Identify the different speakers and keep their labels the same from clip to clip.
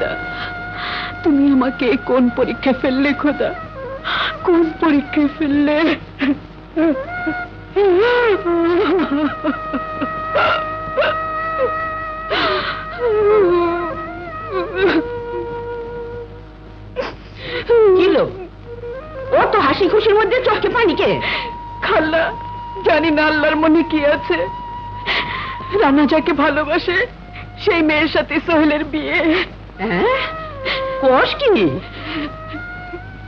Speaker 1: খোদা। তুমি আমাকে কোন পরীক্ষা ফেললে খোদা? কোন পরীক্ষায় ফেললে?
Speaker 2: কিলো ও তো হাসি খুশির মধ্যে চোখে পানি কে
Speaker 1: খাল্লা জানি না আল্লাহর মনে কি আছে। রানা যাকে ভালোবাসে সেই মেয়ের সাথে সোহেলের বিয়ে।
Speaker 2: হ্যাঁ? কোষ কি?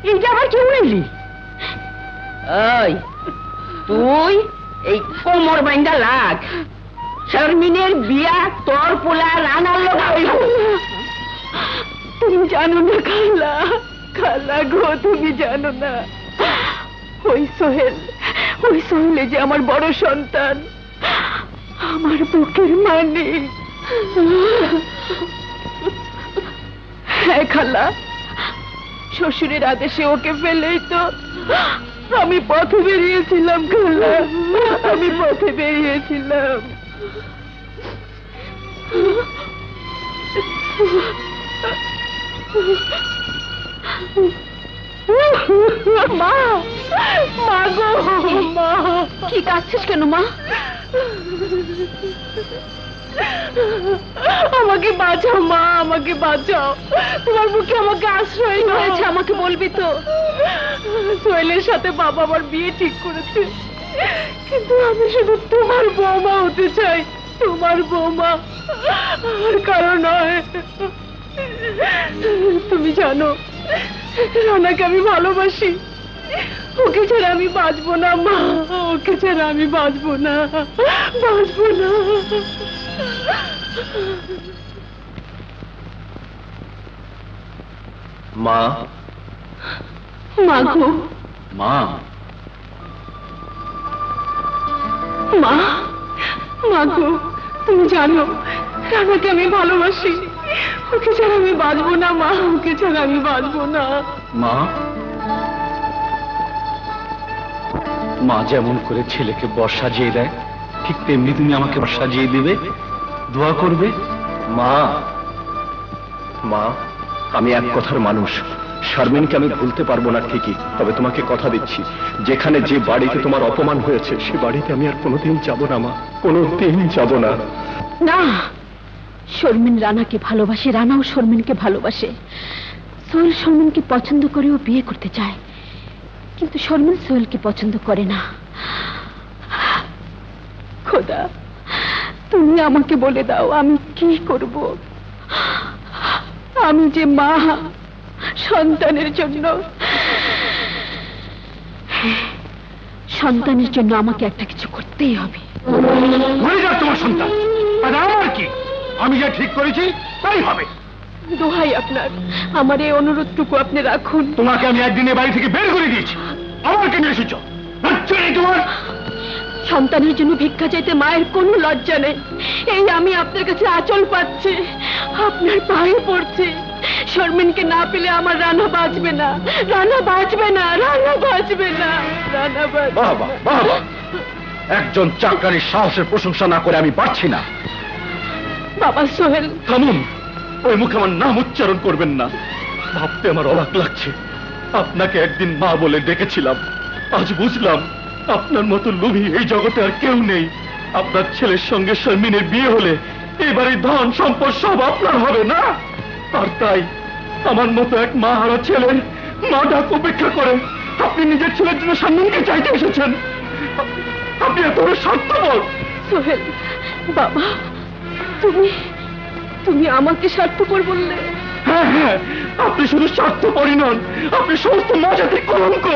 Speaker 2: এইটা আবার কেউ ওই তুই এই কোমর বাইন্দা লাগ। শারমিনের বিয়া তোর পোলা রানার লোক
Speaker 1: তুমি জানো না খালা খালা গো তুমি জানো না। ওই সোহেল ওই সোহেলে যে আমার বড় সন্তান আমার বুকের মানে। হ্যাঁ খালা। শ্বশুরের আদেশে ওকে ফেলেই তো আমি পথে বেরিয়েছিলাম খালা। আমি পথে বেরিয়েছিলাম। মা মা গো মা। কি কাঁদছিস কেন মা? আমাকে বাঁচাও মা আমাকে বাঁচাও। তোমার মুখে আমাকে আশ্রয় হয়েছে আমাকে বলবি তো। সোহেলের সাথে বাবা আমার বিয়ে ঠিক করেছে। কিন্তু আমি শুধু তোমার বৌমা হতে চাই তোমার বৌমা। আর কারণ নয় তুমি জানো রানাকে আমি ভালোবাসি। ওকে ছাড়া আমি বাঁচবো না মা। ওকে ছাড়া আমি বাঁচবো না বাঁচবো না।
Speaker 3: মা।
Speaker 1: মা গো।
Speaker 3: মা।
Speaker 1: মা। মা গো তুমি জানো রানাকে আমি ভালোবাসি। ওকে ছাড়া আমি বাঁচবো না মা। ওকে ছাড়া আমি বাঁচবো না।
Speaker 3: মা? মা যেমন করে ছেলেকে বর সাজিয়ে দেয় ঠিক তেমনি তুমি আমাকে বর সাজিয়ে দিবে দোয়া করবে। মা মা আমি এক কথার মানুষ। শারমিনকে আমি ভুলতে পারব না ঠিকই তবে তোমাকে কথা দিচ্ছি। যেখানে যে বাড়িতে তোমার অপমান হয়েছে সে বাড়িতে আমি আর কোনোদিন যাব না মা। কোনোদিন যাব না।
Speaker 1: না শর্মিন রানাকে ভালোবাসে, রানাও শর্মিনকে ভালোবাসে। সোহেল শর্মিনকে পছন্দ করে ও বিয়ে করতে চায়। কিন্তু শর্মিন সোহেলকে পছন্দ করে না। খোদা, তুমি আমাকে বলে দাও, আমি কি করব? আমি যে মা, সন্তানের জন্য। সন্তানের জন্য আমাকে একটা কিছু করতেই হবে।
Speaker 3: তোমার সন্তান। আর আমার কি? আমি যা ঠিক করেছি তাই হবে।
Speaker 1: দোহাই আপনার। আমার এই অনুরোধটুকু আপনি রাখুন।
Speaker 3: তোমাকে আমি একদিনে বাড়ি থেকে বের করে দিয়েছি। আমার কেন এসেছ। তোমার।
Speaker 1: সন্তানের জন্য ভিক্ষা চাইতে মায়ের কোনো লজ্জা নেই। এই আমি আপনার কাছে আঁচল পাচ্ছি। আপনার পায়ে পড়ছি। শর্মিনকে না পেলে আমার রানা বাঁচবে না। রানা বাঁচবে না রানা বাঁচবে না রানা বাঁচবে
Speaker 3: একজন চাকরানির সাহসের প্রশংসা না করে আমি পারছি না।
Speaker 1: বাবা সোহেল।
Speaker 3: থামুন ওই মুখে আমার নাম উচ্চারণ করবেন না। ভাবতে আমার অবাক লাগছে। আপনাকে একদিন মা বলে ডেকেছিলাম। আজ বুঝলাম আপনার মতো লোভী এই জগতে আর কেউ নেই। আপনার ছেলের সঙ্গে শর্মিনের বিয়ে হলে এবারে ধন সম্পদ সব আপনার হবে না? আর তাই আমার মতো এক মা হারা ছেলের মা ডাক উপেক্ষা করে আপনি নিজের ছেলের জন্য সম্মানকে চাইতে এসেছেন। আপনি এত স্বার্থপর।
Speaker 1: সোহেল বাবা। তুমি তুমি আমাকে স্বার্থপর বললে।
Speaker 3: হ্যাঁ হ্যাঁ আপনি শুধু স্বার্থপরই নন, আপনি সমস্ত মজাতে কলঙ্ক।